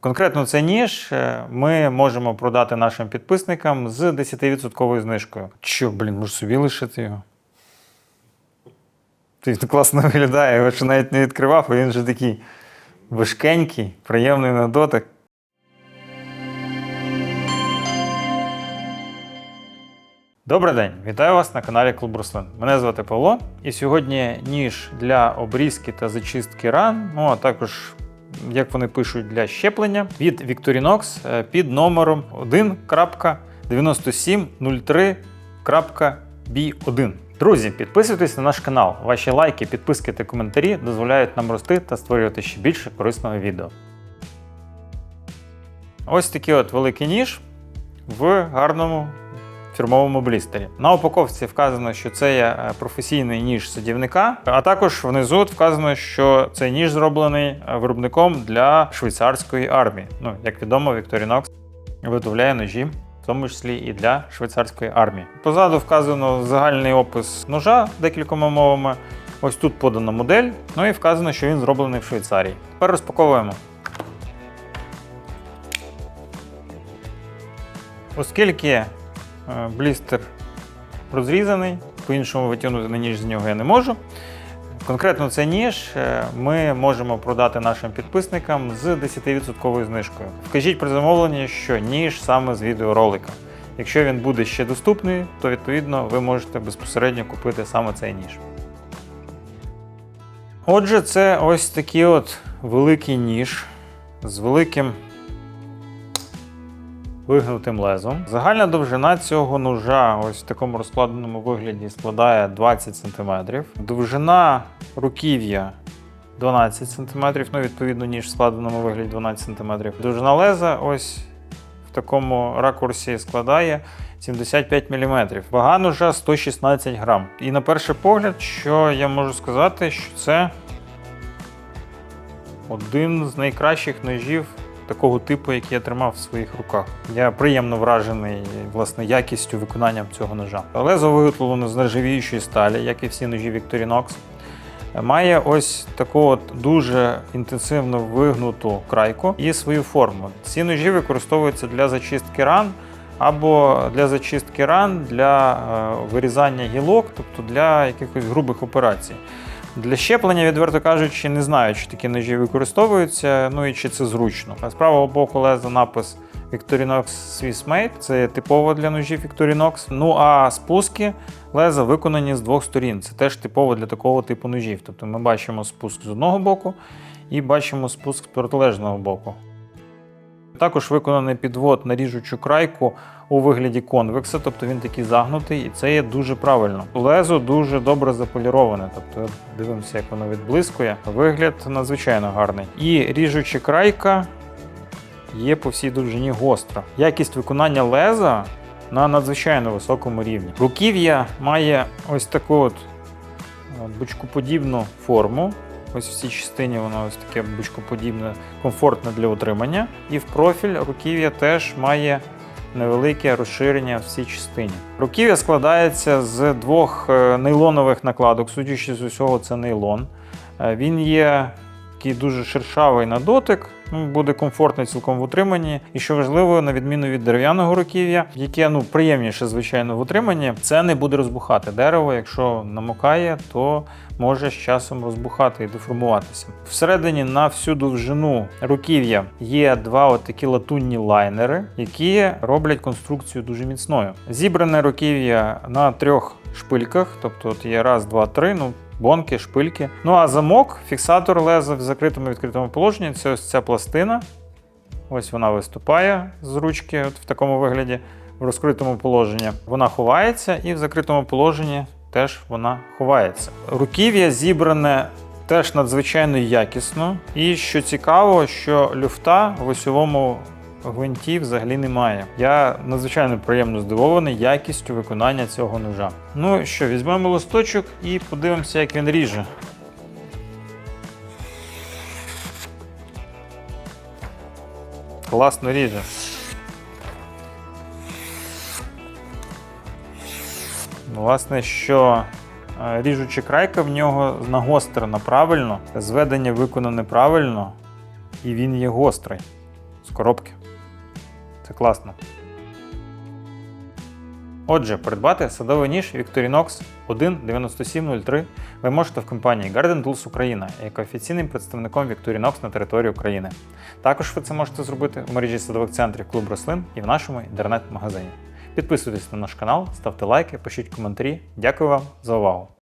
Конкретно цей ніж е, ми можемо продати нашим підписникам з 10% знижкою. Що, блін, може собі лишити його? Ти класно виглядає, його ще навіть не відкривав, а він же такий важкенький, приємний на дотик. Добрий день, вітаю вас на каналі Клуб Руслин. Мене звати Павло, і сьогодні ніж для обрізки та зачистки ран, ну а також, як вони пишуть, для щеплення від Victorinox е, під номером 1.9703.B1. Друзі, підписуйтесь на наш канал. Ваші лайки, підписки та коментарі дозволяють нам рости та створювати ще більше корисного відео. Ось такий от великий ніж в гарному фірмовому блістері. На упаковці вказано, що це є е, професійний ніж садівника, а також внизу вказано, що цей ніж зроблений е, виробником для швейцарської армії. Ну, як відомо, Victorinox виготовляє ножі. В тому числі і для швейцарської армії. Позаду вказано загальний опис ножа декількома мовами. Ось тут подана модель, ну і вказано, що він зроблений в Швейцарії. Тепер розпаковуємо. Оскільки блістер розрізаний, по-іншому витягнути на ніж з нього я не можу. Конкретно цей ніж е, ми можемо продати нашим підписникам з 10% знижкою. Вкажіть при замовленні, що ніж саме з відеоролика. Якщо він буде ще доступний, то відповідно ви можете безпосередньо купити саме цей ніж. Отже, це ось такий от великий ніж з великим вигнутим лезом. Загальна довжина цього ножа ось в такому розкладеному вигляді складає 20 см. Довжина руків'я 12 см, ну, відповідно, ніж в складеному вигляді 12 см. Довжина леза ось в такому ракурсі складає 75 мм. Вага ножа 116 грам. І на перший погляд, що я можу сказати, що це один з найкращих ножів такого типу, який я тримав в своїх руках. Я приємно вражений власне якістю виконання цього ножа. Лезо виготовлено з нержавіючої сталі, як і всі ножі Victorinox. Має ось таку от дуже інтенсивно вигнуту крайку і свою форму. Ці ножі використовуються для зачистки ран або для зачистки ран, для е, вирізання гілок, тобто для якихось грубих операцій. Для щеплення, відверто кажучи, не знаю, чи такі ножі використовуються, ну і чи це зручно. З правого боку леза напис Victorinox Swiss Made, це типово для ножів Victorinox. Ну а спуски леза виконані з двох сторін. Це теж типово для такого типу ножів. Тобто ми бачимо спуск з одного боку і бачимо спуск з протилежного боку. Також виконаний підвод на ріжучу крайку у вигляді конвекса, тобто він такий загнутий, і це є дуже правильно. Лезо дуже добре заполіроване, тобто дивимося, як воно відблискує. Вигляд надзвичайно гарний. І ріжуча крайка є по всій довжині гостра. Якість виконання леза на надзвичайно високому рівні. Руків'я має ось таку от е, бочкоподібну форму. Ось в цій частині воно ось таке бочкоподібне, комфортне для утримання. І в профіль руків'я теж має невелике розширення в цій частині. Руків'я складається з двох е, нейлонових накладок, судячи з усього, це нейлон. Е, Він є такий дуже шершавий на дотик, ну, буде комфортний цілком в утриманні. І що важливо, на відміну від дерев'яного руків'я, яке ну приємніше, звичайно, в утриманні, це не буде розбухати. Дерево, якщо намокає, то може з часом розбухати і деформуватися. Всередині на всю довжину руків'я є два от такі латунні лайнери, які роблять конструкцію дуже міцною. Зібране руків'я на трьох шпильках, тобто от є раз, два, три. ну Бонки, шпильки. Ну а замок, фіксатор леза в закритому відкритому положенні це ось ця пластина. Ось вона виступає з ручки от в такому вигляді, в розкритому положенні. Вона ховається, і в закритому положенні теж вона ховається. Руків'я зібране теж надзвичайно якісно. І що цікаво, що люфта в осьовому гвинті взагалі немає. Я надзвичайно приємно здивований якістю виконання цього ножа. Ну що, візьмемо листочок і подивимося, як він ріже. Класно ріже. Власне, що е, ріжуча крайка в нього нагострена правильно, зведення виконане правильно, і він є гострий. з коробки. Це класно. Отже, придбати садовий ніж Victorinox 19703 ви можете в компанії Garden Tools Україна, яка офіційним представником Victorinox на території України. Також ви це можете зробити в мережі садових центрів Клуб Рослин і в нашому інтернет-магазині. Підписуйтесь на наш канал, ставте лайки, пишіть коментарі. Дякую вам за увагу!